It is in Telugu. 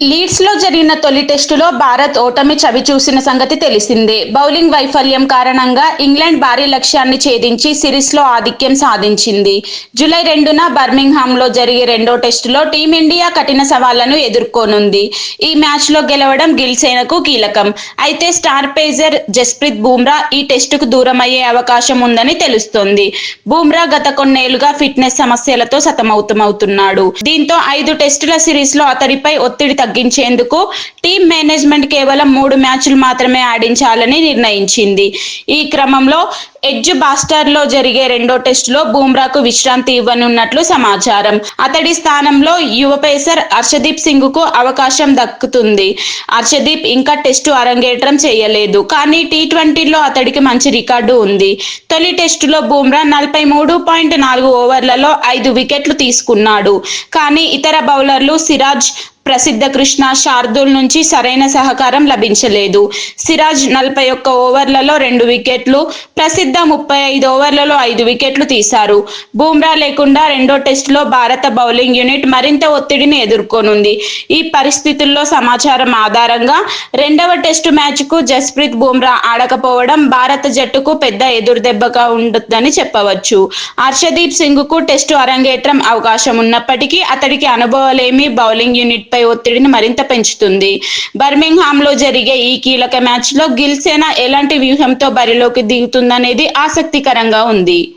లీడ్స్లో జరిగిన తొలి టెస్టులో భారత్ ఓటమి చవి చూసిన సంగతి తెలిసిందే. బౌలింగ్ వైఫల్యం కారణంగా ఇంగ్లాండ్ భారీ లక్ష్యాన్ని ఛేదించి సిరీస్లో ఆధిక్యం సాధించింది. జూలై రెండున బర్మింగ్హామ్లో జరిగే రెండో టెస్టులో టీమిండియా కఠిన సవాళ్ళను ఎదుర్కోనుంది. ఈ మ్యాచ్లో గెలవడం గిల్సేనకు కీలకం. అయితే స్టార్ పేజర్ జస్ప్రీత్ బూమ్రా ఈ టెస్టుకు దూరం అయ్యే అవకాశం ఉందని తెలుస్తోంది. బూమ్రా గత కొన్నేళ్ళుగా ఫిట్నెస్ సమస్యలతో సతమౌతమవుతున్నాడు. దీంతో ఐదు టెస్టుల సిరీస్లో అతడిపై ఒత్తిడి తగ్గించేందుకు టీం మేనేజ్మెంట్ కేవలం మూడు మ్యాచ్లు మాత్రమే ఆడించాలని నిర్ణయించింది. ఈ క్రమంలో ఎడ్జ్ బాస్టర్లో జరిగే రెండో టెస్టులో బూమ్రాకు విశ్రాంతి ఇవ్వనున్నట్లు సమాచారం. అతడి స్థానంలో యువ పేసర్ హర్షదీప్ సింగ్కు అవకాశం దక్కుతుంది. హర్షదీప్ ఇంకా టెస్టు అరంగేట్రం చేయలేదు. కానీ టీ ట్వంటీలో అతడికి మంచి రికార్డు ఉంది. తొలి టెస్టులో బూమ్రా నలభై మూడు పాయింట్ నాలుగు ఓవర్లలో ఐదు వికెట్లు తీసుకున్నాడు. కానీ ఇతర బౌలర్లు సిరాజ్ ప్రసిద్ధ కృష్ణ శార్దుల్ నుంచి సరైన సహకారం లభించలేదు. సిరాజ్ నలభై ఒక్క ఓవర్లలో రెండు వికెట్లు ప్రసిద్ధ ముప్పై ఐదు ఓవర్లలో ఐదు వికెట్లు తీశారు. బూమ్రా లేకుండా రెండో టెస్టులో భారత బౌలింగ్ యూనిట్ మరింత ఒత్తిడిని ఎదుర్కొనుంది. ఈ పరిస్థితుల్లో సమాచారం ఆధారంగా రెండవ టెస్టు మ్యాచ్కు జస్ప్రీత్ బూమ్రా ఆడకపోవడం భారత జట్టుకు పెద్ద ఎదురుదెబ్బగా ఉంటుందని చెప్పవచ్చు. హర్షదీప్ సింగ్కు టెస్టు అరంగేట్రం అవకాశం ఉన్నప్పటికీ అతడికి అనుభవాలేమి బౌలింగ్ యూనిట్ పై ఒత్తిడిని మరింత పెంచుతుంది. బర్మింగ్హామ్లో జరిగే ఈ కీలక మ్యాచ్లో గిల్సేన ఎలాంటి వ్యూహంతో బరిలోకి దిగుతుందనేది ఆసక్తికరంగా ఉంది.